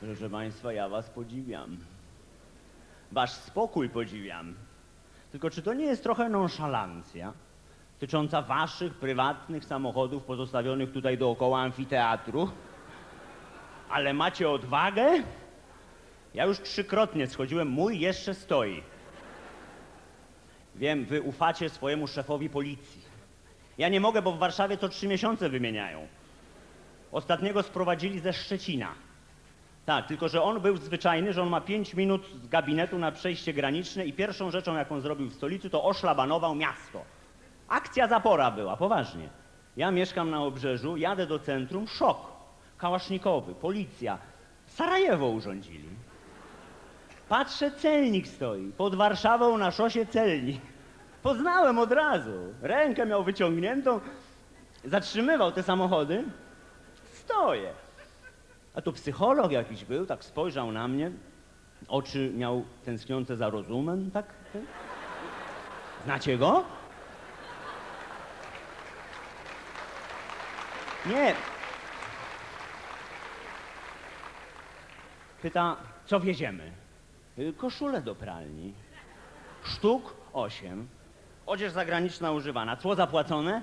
Proszę Państwa, ja Was podziwiam. Wasz spokój podziwiam. Tylko czy to nie jest trochę nonszalancja dotycząca Waszych prywatnych samochodów pozostawionych tutaj dookoła amfiteatru? Ale macie odwagę? Ja już trzykrotnie schodziłem, mój jeszcze stoi. Wiem, wy ufacie swojemu szefowi policji. Ja nie mogę, bo w Warszawie to trzy miesiące wymieniają. Ostatniego sprowadzili ze Szczecina. Tak, tylko że on był zwyczajny, że on ma pięć minut z gabinetu na przejście graniczne i pierwszą rzeczą, jaką zrobił w stolicy, to oszlabanował miasto. Akcja zapora była, poważnie. Ja mieszkam na obrzeżu, jadę do centrum, szok. Kałasznikowy, policja. Sarajewo urządzili. Patrzę, celnik stoi. Pod Warszawą na szosie celnik. Poznałem od razu. Rękę miał wyciągniętą. Zatrzymywał te samochody. Stoję. A tu psycholog jakiś był, tak spojrzał na mnie. Oczy miał tęskniące za rozumem, tak? Znacie go? Nie. Pyta, co wieziemy? Koszulę do pralni. Sztuk osiem. Odzież zagraniczna używana. Cło zapłacone?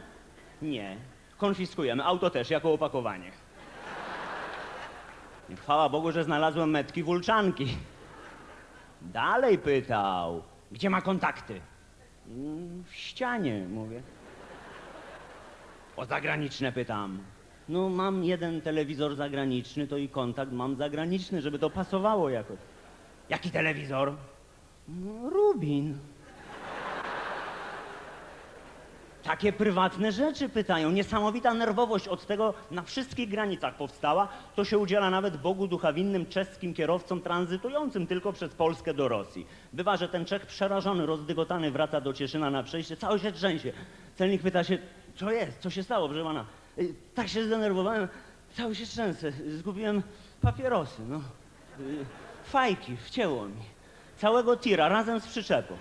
Nie. Konfiskujemy. Auto też, jako opakowanie. I chwała Bogu, że znalazłem metki wulczanki. Dalej pytał, gdzie ma kontakty? "Mm, W ścianie, mówię. O zagraniczne pytam. No mam jeden telewizor zagraniczny, to i kontakt mam zagraniczny, żeby to pasowało jakoś. Jaki telewizor? No, Rubin. Takie prywatne rzeczy pytają. Niesamowita nerwowość od tego na wszystkich granicach powstała. To się udziela nawet Bogu ducha winnym czeskim kierowcom tranzytującym tylko przez Polskę do Rosji. Bywa, że ten Czech przerażony, rozdygotany wraca do Cieszyna na przejście, cały się trzęsie. Celnik pyta się, co jest, co się stało, proszę pana? "Y, Tak się zdenerwowałem, cały się trzęsę, zgubiłem papierosy, no. Y, Fajki, wcięło mi. Całego tira razem z przyczepą.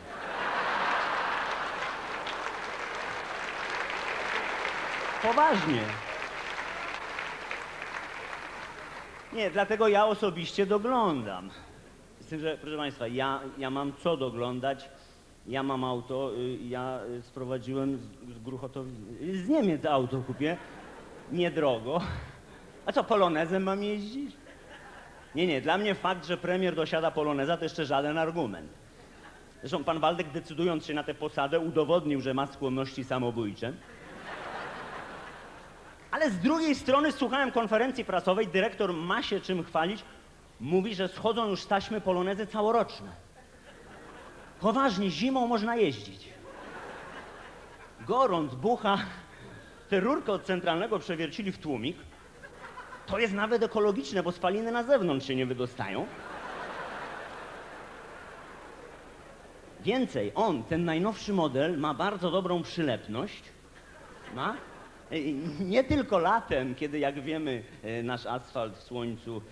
Poważnie. Nie, dlatego ja osobiście doglądam. Z tym, że, proszę Państwa, ja, ja mam co doglądać. Ja mam auto, y, ja sprowadziłem z, z Gruchotowi, y, z Niemiec auto kupię, niedrogo. A co, polonezem mam jeździć? Nie, nie, dla mnie fakt, że premier dosiada poloneza to jeszcze żaden argument. Zresztą pan Waldek decydując się na tę posadę udowodnił, że ma skłonności samobójcze. Ale z drugiej strony słuchałem konferencji prasowej, dyrektor ma się czym chwalić. Mówi, że schodzą już taśmy polonezy całoroczne. Poważnie, zimą można jeździć. Gorąc, bucha. Tę rurkę od centralnego przewiercili w tłumik. To jest nawet ekologiczne, bo spaliny na zewnątrz się nie wydostają. Więcej, on, ten najnowszy model, ma bardzo dobrą przylepność. Ma? Nie tylko latem, kiedy jak wiemy e, nasz asfalt w słońcu,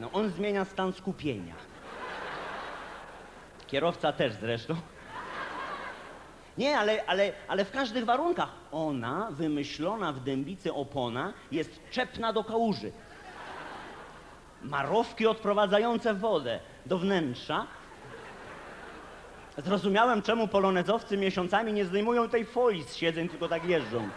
no on zmienia stan skupienia. Kierowca też zresztą. Nie, ale, ale, ale w każdych warunkach. Ona, wymyślona w dębicy opona, jest czepna do kałuży. Marowki odprowadzające wodę do wnętrza. Zrozumiałem, czemu polonezowcy miesiącami nie zdejmują tej folii z siedzeń, tylko tak jeżdżą.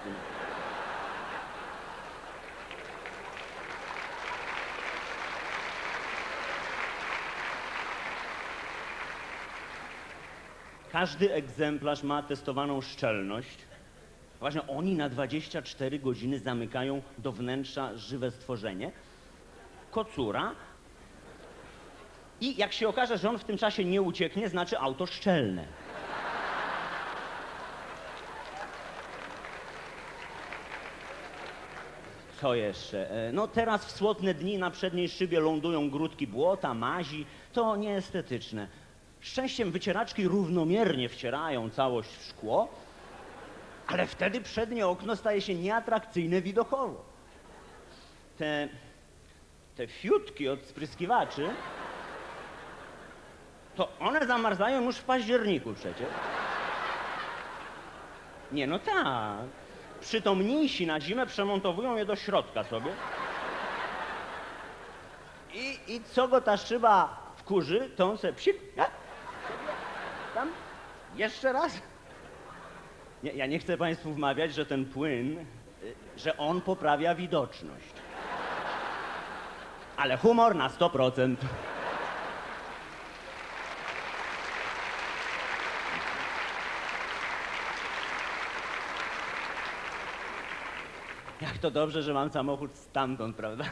Każdy egzemplarz ma testowaną szczelność. Właśnie oni na 24 godziny zamykają do wnętrza żywe stworzenie. Kocura. I jak się okaże, że on w tym czasie nie ucieknie, znaczy auto szczelne. Co jeszcze? E, No teraz w słodne dni na przedniej szybie lądują grudki błota, mazi. To nieestetyczne. Szczęściem wycieraczki równomiernie wcierają całość w szkło, ale wtedy przednie okno staje się nieatrakcyjne widokowo. Te, te fiutki od spryskiwaczy, to one zamarzają już w październiku przecież. Nie, no tak. Przytomniejsi na zimę przemontowują je do środka sobie. I, I co go ta szyba wkurzy, to on se psik, tam, jeszcze raz. Nie, ja nie chcę Państwu wmawiać, że ten płyn, y, że on poprawia widoczność. Ale humor na 100%. To dobrze, że mam samochód stamtąd, prawda?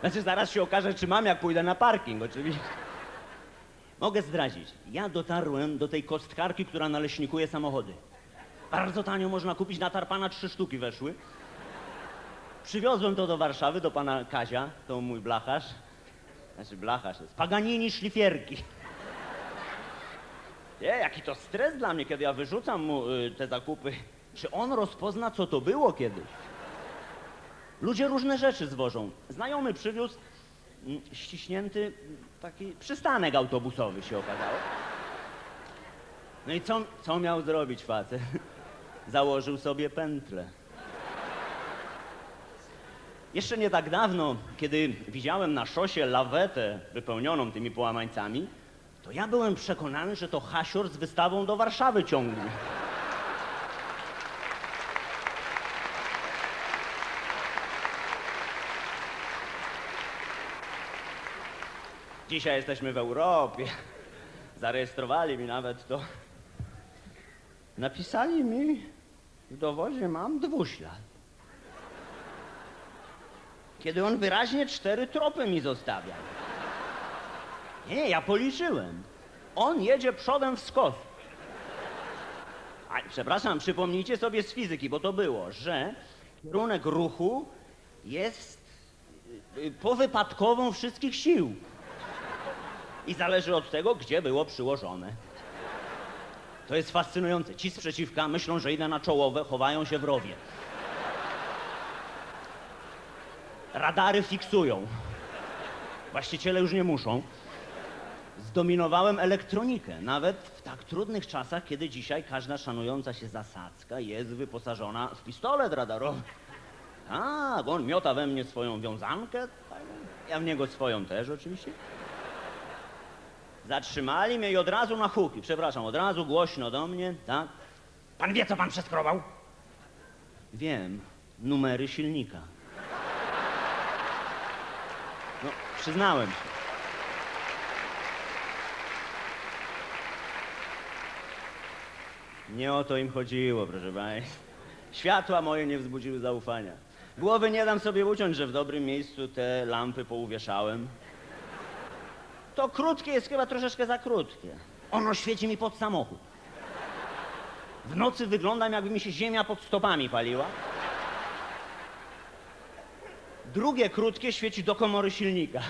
Znaczy zaraz się okaże, czy mam, jak pójdę na parking, oczywiście. Mogę zdradzić. Ja dotarłem do tej kostkarki, która naleśnikuje samochody. Bardzo tanio można kupić, na tarpana trzy sztuki weszły. Przywiozłem to do Warszawy, do pana Kazia, to mój blacharz. Znaczy blacharz, jest Paganini szlifierki. Nie, jaki to stres dla mnie, kiedy ja wyrzucam mu y, te zakupy. Czy on rozpozna, co to było kiedyś? Ludzie różne rzeczy zwożą. Znajomy przywiózł mm, ściśnięty mm, taki przystanek autobusowy się okazało. No i co, co miał zrobić facet? Założył sobie pętlę. Jeszcze nie tak dawno, kiedy widziałem na szosie lawetę wypełnioną tymi połamańcami, to ja byłem przekonany, że to hasior z wystawą do Warszawy ciągnie. Dzisiaj jesteśmy w Europie. Zarejestrowali mi nawet to. Napisali mi, w dowodzie mam dwuślad. Kiedy on wyraźnie cztery tropy mi zostawia. Nie, ja policzyłem. On jedzie przodem w skos. A, przepraszam, przypomnijcie sobie z fizyki, bo to było, że kierunek ruchu jest y, y, powypadkową wszystkich sił. I zależy od tego, gdzie było przyłożone. To jest fascynujące. Ci z przeciwka myślą, że idę na czołowe, chowają się w rowie. Radary fiksują. Właściciele już nie muszą. Zdominowałem elektronikę, nawet w tak trudnych czasach, kiedy dzisiaj każda szanująca się zasadzka jest wyposażona w pistolet radarowy. Tak, on miota we mnie swoją wiązankę, ja w niego swoją też oczywiście. Zatrzymali mnie i od razu na huki, przepraszam, od razu głośno do mnie, tak? Pan wie, co pan przeskrobał? Wiem, numery silnika. No, przyznałem się. Nie o to im chodziło, proszę państwa. Światła moje nie wzbudziły zaufania. Głowy nie dam sobie uciąć, że w dobrym miejscu te lampy pouwieszałem. To krótkie jest chyba troszeczkę za krótkie. Ono świeci mi pod samochód. W nocy wyglądam, jakby mi się ziemia pod stopami paliła. Drugie krótkie świeci do komory silnika.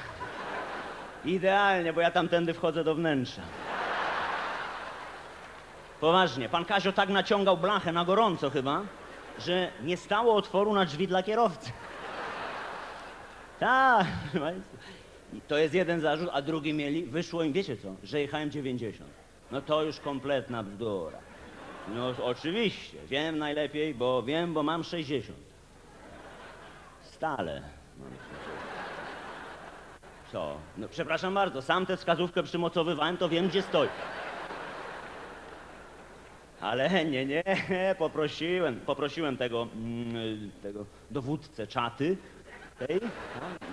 Idealnie, bo ja tamtędy wchodzę do wnętrza. Poważnie, pan Kazio tak naciągał blachę na gorąco chyba, że nie stało otworu na drzwi dla kierowcy. Tak, państwa. I to jest jeden zarzut, a drugi mieli, wyszło im, wiecie co, że jechałem 90. No to już kompletna bzdura. No oczywiście, wiem najlepiej, bo wiem, bo mam 60. Stale mam 60. Co? No przepraszam bardzo, sam tę wskazówkę przymocowywałem, to wiem, gdzie stoi. Ale nie, nie, poprosiłem, poprosiłem tego, mm, tego dowódcę czaty, tej, no,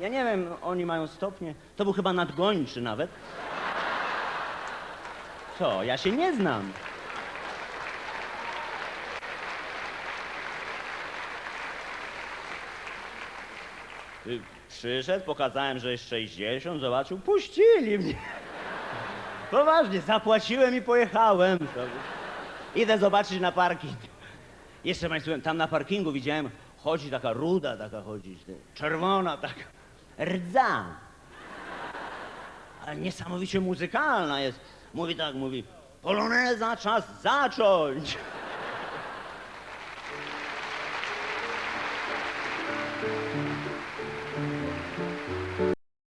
ja nie wiem, oni mają stopnie. To był chyba nadgończy nawet. Co? Ja się nie znam. Y, Przyszedł, pokazałem, że jest 60, zobaczył, puścili mnie. Poważnie, zapłaciłem i pojechałem. Idę zobaczyć na parking. Jeszcze Państwu, powiem, tam na parkingu widziałem, chodzi taka ruda, taka chodzi, czerwona taka, rdza. Ale niesamowicie muzykalna jest. Mówi tak, mówi, poloneza czas zacząć.